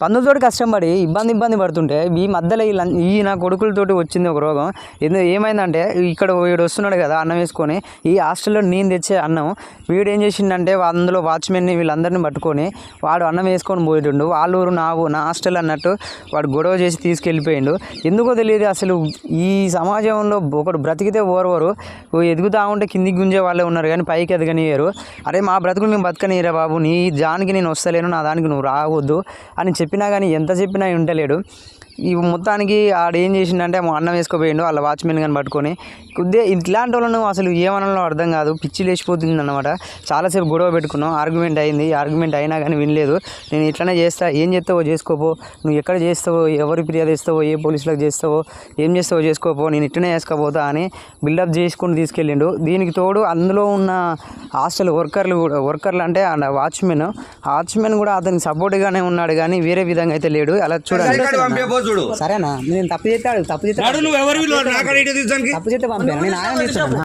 పందులతోటి కష్టపడి ఇబ్బంది ఇబ్బంది పడుతుంటే ఈ మధ్యలో ఈ నా కొడుకులతోటి వచ్చింది ఒక రోగం. ఎందు ఏమైందంటే ఇక్కడ వీడు వస్తున్నాడు కదా అన్నం వేసుకొని ఈ హాస్టల్లో నేను తెచ్చే అన్నం వీడు ఏం చేసిండంటే అందులో వాచ్మెన్ని వీళ్ళందరిని పట్టుకొని వాడు అన్నం వేసుకొని పోయిండు. వాళ్ళ ఊరు నా నా హాస్టల్ అన్నట్టు వాడు గొడవ చేసి తీసుకెళ్ళిపోయిండు. ఎందుకో తెలియదు అసలు ఈ సమాజంలో ఒకడు బ్రతికితే ఓరవరు. ఎదుగుతా ఉంటే కిందికి గుంజే వాళ్ళే ఉన్నారు కానీ పైకి ఎదగనియరు అరే మా బ్రతుకులు మేము బతకనియరా బాబు? నీ జానికి నేను వస్తలేను నా దానికి నువ్వు రావద్దు అని చెప్పి చెప్పినా కానీ ఎంత చెప్పినా ఉంటలేడు ఈ మొత్తానికి ఆడేం ఏం చేసిండంటే మా అన్నం వేసుకోపోయిండు వాళ్ళ వాచ్మెన్ కానీ పట్టుకొని. కొద్దిగా ఇట్లాంటి వాళ్ళను అసలు ఏమనాలో అర్థం కాదు. పిచ్చి లేచిపోతుంది అనమాట చాలాసేపు గొడవ పెట్టుకున్నాం. ఆర్గ్యుమెంట్ అయింది. ఆర్గ్యుమెంట్ అయినా కానీ వినలేదు. నేను ఇట్లనే చేస్తా. ఏం చేస్తావో చేసుకోపో. నువ్వు ఎక్కడ చేస్తావో ఎవరి ఫిర్యాదు ఇస్తావో ఏ పోలీసులకు చేస్తావో ఏం చేస్తావో చేసుకోపో. నేను ఇట్లనే చేసుకోపోతా అని బిల్డప్ చేసుకుని తీసుకెళ్ళిండు. దీనికి తోడు అందులో ఉన్న హాస్టల్ వర్కర్లు కూడా వర్కర్లు అంటే వాచ్మెన్ వాచ్మెన్ కూడా అతనికి సపోర్ట్గానే ఉన్నాడు కానీ వేరే విధంగా అయితే లేడు. అలా చూడండి. చూడు. సరేనా? నేను తప్పు చేస్తాడు తప్పు చేస్తాడు నువ్వు ఎవరు తప్పు చేస్తే పంపాను? నేను ఆయన